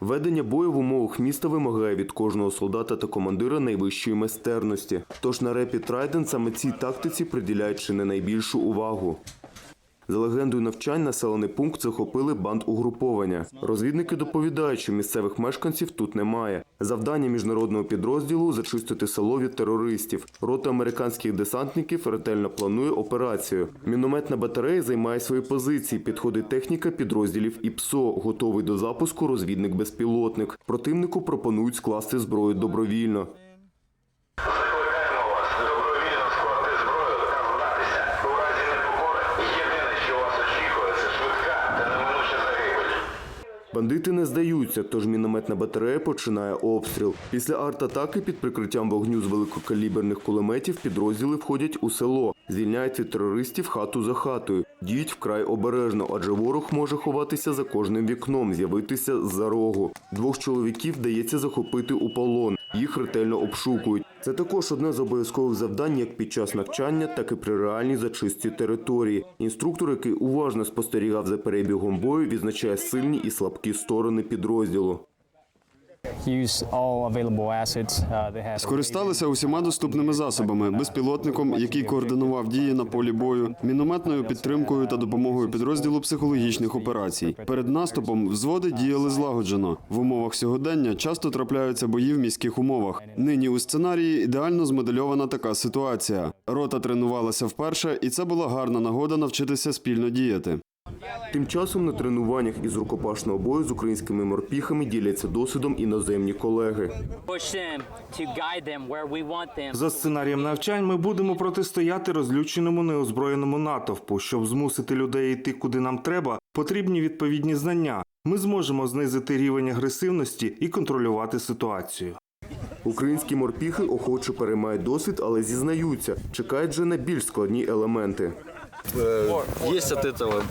Ведення бою в умовах міста вимагає від кожного солдата та командира найвищої майстерності. Тож на репі Трайден саме цій тактиці приділяють чи не найбільшу увагу. За легендою навчань населений пункт захопили банд угруповання. Розвідники доповідають, що місцевих мешканців тут немає. Завдання міжнародного підрозділу зачистити село від терористів. Рота американських десантників ретельно планує операцію. Мінометна батарея займає свої позиції. Підходить техніка підрозділів ІПСО, готовий до запуску розвідник-безпілотник. Противнику пропонують скласти зброю добровільно. Закликаємо вас добровільно скласти зброю та здатися. У разі непокори єдине, що вас очікує, це швидка та неминуча загибель. Бандити не здаються, тож мінометна батарея починає обстріл. Після артатаки під прикриттям вогню з великокаліберних кулеметів підрозділи входять у село, звільняють від терористів хату за хатою. Діють вкрай обережно, адже ворог може ховатися за кожним вікном, з'явитися з-за рогу. Двох чоловіків вдається захопити у полон. Їх ретельно обшукують. Це також одне з обов'язкових завдань як під час навчання, так і при реальній зачистці території. Інструктор, який уважно спостерігав за перебігом бою, відзначає сильні і слабкі сторони підрозділу. Скористалися усіма доступними засобами: безпілотником, який координував дії на полі бою, мінометною підтримкою та допомогою підрозділу психологічних операцій. Перед наступом взводи діяли злагоджено. В умовах сьогодення часто трапляються бої в міських умовах. Нині у сценарії ідеально змодельована така ситуація. Рота тренувалася вперше, і це була гарна нагода навчитися спільно діяти. Тим часом на тренуваннях із рукопашного бою з українськими морпіхами діляться досвідом іноземні колеги. За сценарієм навчань ми будемо протистояти розлюченому неозброєному натовпу. Щоб змусити людей йти куди нам треба, потрібні відповідні знання. Ми зможемо знизити рівень агресивності і контролювати ситуацію. Українські морпіхи охоче переймають досвід, але зізнаються, чекають вже на більш складні елементи. Есть от этого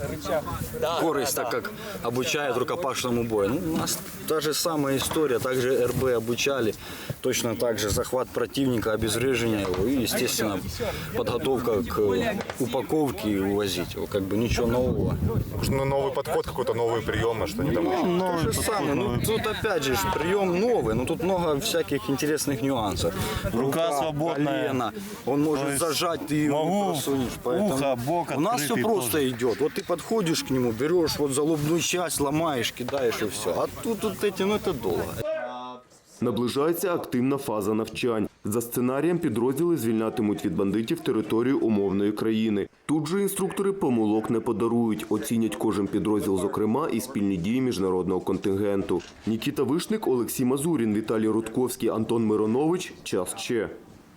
корость, так как обучают рукопашному бою. Ну, у нас та же самая история, также РБ обучали, точно так же захват противника, обезвреживание его и, естественно, подготовка к упаковке и увозить его. Как бы ничего нового. Ну, новый подход, какой-то новые приемы, что они там То же самое. Ну, тут опять же прием новый, но тут много всяких интересных нюансов. Рука свободная. колено. Он может есть зажать, ты его не могу просунешь. Поэтому ухо, бок у нас все открытый просто тоже. идет. Вот ты подходишь к нему, берешь вот залобную часть, ломаешь, кидаешь и все. А тут вот эти, ну это долго. Наближається активна фаза навчань. За сценарієм підрозділи звільнятимуть від бандитів територію умовної країни. Тут же інструктори помилок не подарують, оцінять кожен підрозділ, зокрема, і спільні дії міжнародного контингенту. Нікіта Вишник, Олексій Мазурін, Віталій Рудковський, Антон Миронович. Час ще.